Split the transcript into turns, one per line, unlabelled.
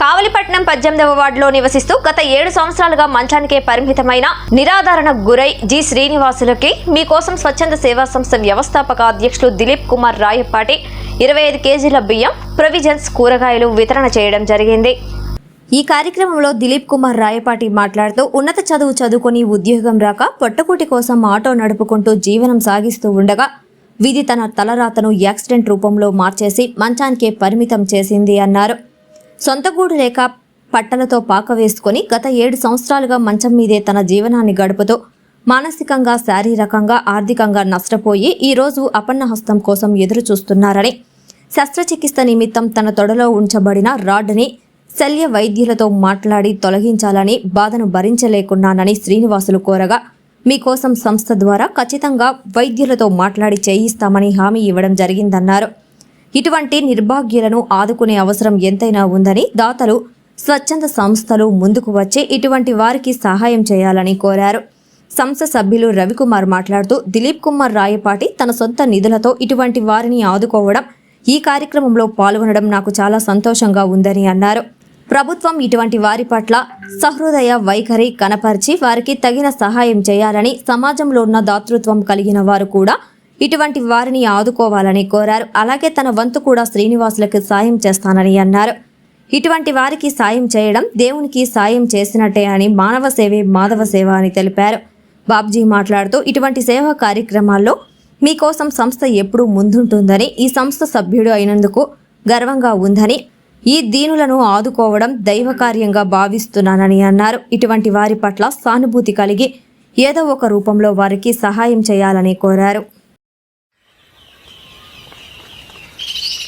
కావలిపట్నం పద్దెనిమిదవ వార్డులో నివసిస్తూ గత ఏడు సంవత్సరాలుగా మంచానికే పరిమితమైన నిరాధారణ గురై జి శ్రీనివాసులకి మీకోసం స్వచ్ఛంద సేవా సంస్థ వ్యవస్థాపక అధ్యక్షులు దిలీప్ కుమార్ రాయపాటి ఇరవై ఐదు కేజీల బియ్యం ప్రొవిజన్స్ కూరగాయలు వితరణ చేయడం జరిగింది. ఈ కార్యక్రమంలో దిలీప్ కుమార్ రాయపాటి మాట్లాడుతూ ఉన్నత చదువు చదువుకొని ఉద్యోగం రాక పొట్టకూటి కోసం ఆటో నడుపుకుంటూ జీవనం సాగిస్తూ ఉండగా విధి తన తలరాతను యాక్సిడెంట్ రూపంలో మార్చేసి మంచానికే పరిమితం చేసింది అన్నారు. సొంత గూడు లేక పట్టలతో పాక వేసుకొని గత ఏడు సంవత్సరాలుగా మంచం మీదే తన జీవనాన్ని గడుపుతూ మానసికంగా శారీరకంగా ఆర్థికంగా నష్టపోయి ఈరోజు అపన్నహస్తం కోసం ఎదురు చూస్తున్నారని శస్త్రచికిత్స నిమిత్తం తన తొడలో ఉంచబడిన రాడ్ని శల్య వైద్యులతో మాట్లాడి తొలగించాలని బాధను భరించలేకున్నానని శ్రీనివాసులు కోరగా మీకోసం సంస్థ ద్వారా ఖచ్చితంగా వైద్యులతో మాట్లాడి చేయిస్తామని హామీ ఇవ్వడం జరిగిందన్నారు. ఇటువంటి నిర్భాగ్యులను ఆదుకునే అవసరం ఎంతైనా ఉందని దాతలు స్వచ్ఛంద సంస్థలు ముందుకు వచ్చి ఇటువంటి వారికి సహాయం చేయాలని కోరారు. సంస్థ సభ్యులు రవికుమార్ మాట్లాడుతూ దిలీప్ కుమార్ రాయపాటి తన సొంత నిధులతో ఇటువంటి వారిని ఆదుకోవడం ఈ కార్యక్రమంలో పాల్గొనడం నాకు చాలా సంతోషంగా ఉందని అన్నారు. ప్రభుత్వం ఇటువంటి వారి పట్ల సహృదయ వైఖరి కనపరిచి వారికి తగిన సహాయం చేయాలని సమాజంలో ఉన్న దాతృత్వం కలిగిన వారు కూడా ఇటువంటి వారిని ఆదుకోవాలని కోరారు. అలాగే తన వంతు కూడా శ్రీనివాసులకు సాయం చేస్తానని అన్నారు. ఇటువంటి వారికి సాయం చేయడం దేవునికి సాయం చేసినట్టే అని మానవ సేవే మాధవ సేవ అని తెలిపారు. బాబ్జీ మాట్లాడుతూ ఇటువంటి సేవా కార్యక్రమాల్లో మీకోసం సంస్థ ఎప్పుడూ ముందుంటుందని ఈ సంస్థ సభ్యుడు అయినందుకు గర్వంగా ఉందని ఈ దీనులను ఆదుకోవడం దైవ కార్యంగా భావిస్తున్నానని అన్నారు. ఇటువంటి వారి పట్ల సానుభూతి కలిగి ఏదో ఒక రూపంలో వారికి సహాయం చేయాలని కోరారు.